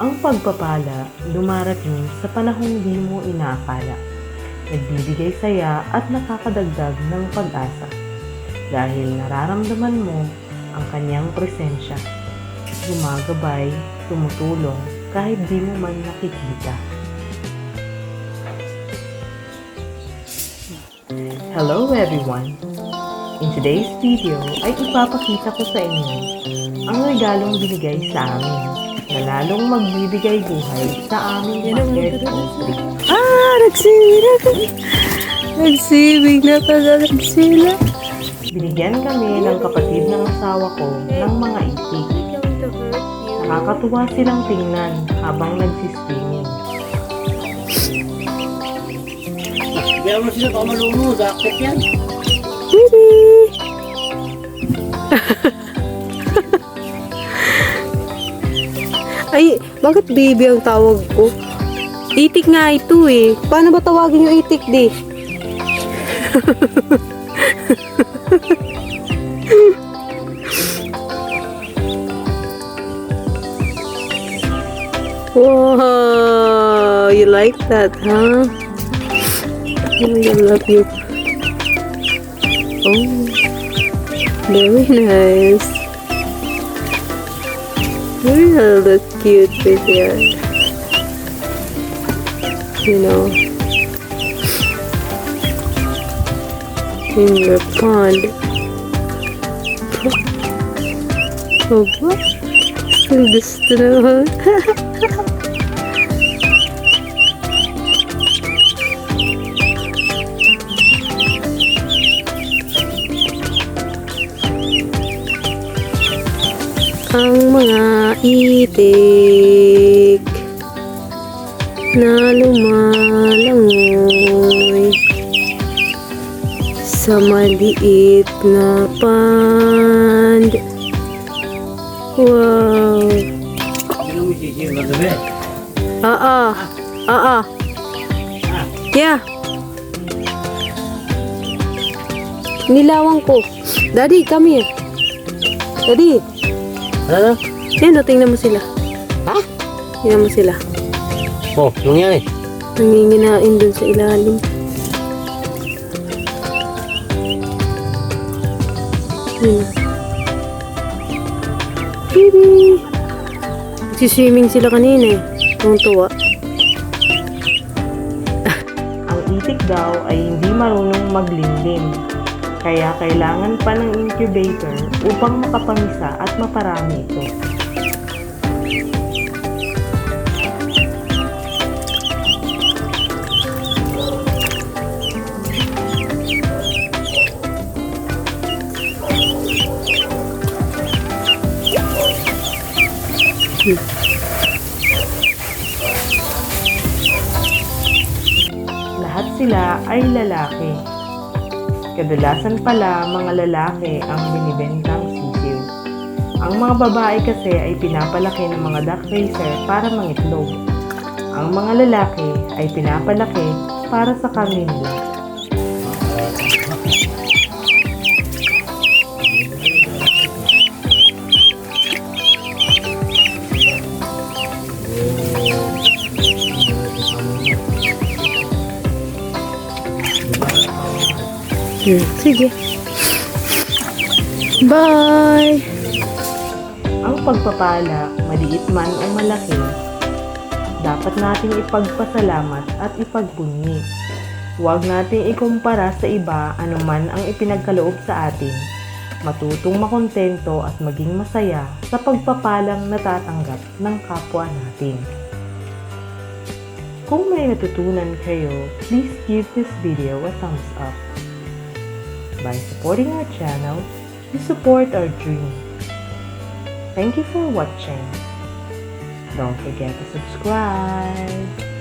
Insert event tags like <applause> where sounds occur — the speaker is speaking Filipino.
Ang pagpapala dumarating sa panahong di mo inaakala. Nagbibigay saya at nakakadagdag ng pag-asa. Dahil nararamdaman mo ang kanyang presensya. Gumagabay, tumutulong kahit di mo man nakikita. Hello everyone! In today's video ay ipapakita ko sa inyo ang regalong binigay sa amin na lalong magbibigay buhay sa aming shared country. Ah, nagsira ka. Nagsibig na pala sila. Binigyan kami ng kapatid ng asawa ko ng mga itik. Nakakatuwa silang tingnan habang nagsiswimming. Kaya mo sila baka malunod, akit yan. Baby! <laughs> Ay, bakit baby ang tawag ko? Itik nga ito eh. Paano ba tawagin yung itik di? <laughs> wow, you like that, huh? Oh, I love you. Oh, very nice. You look cute with your, you know, in your pond. <laughs> Oh, what? Gusto naman. <laughs> ang mga itik na lumalangoy sa maliit na pond. Wow! Gabi. Ah ah! Ah ah! Yeah! Nilawang ko. Daddy, come here. Daddy, Ano? yan o, tingnan mo sila. Ha? Tingnan mo sila. Oh, eh? Nanginginain dun sa ilalim. Yun. Baby! Nagsiswimming sila kanina eh. Ang tuwa. Ang itik daw ay hindi marunong maglimlim. Kaya kailangan pa ng incubator upang makapamisa at maparami ito. Lahat sila ay lalaki. Kadalasan pala mga lalaki ang binibentang sisiw. Ang mga babae kasi ay pinapalaki ng mga duck racer para mangitlog. Ang mga lalaki ay pinapalaki para sa karne Hmm, Sige. Bye! Ang pagpapala, maliit man o malaki, dapat nating ipagpasalamat at ipagbunyi. Huwag nating ikumpara sa iba anuman ang ipinagkaloob sa atin. Matutong makontento at maging masaya sa pagpapalang natatanggap ng kapwa natin. Kung may natutunan kayo, please give this video a thumbs up. By supporting our channel, you support our dream. Thank you for watching. Don't forget to subscribe.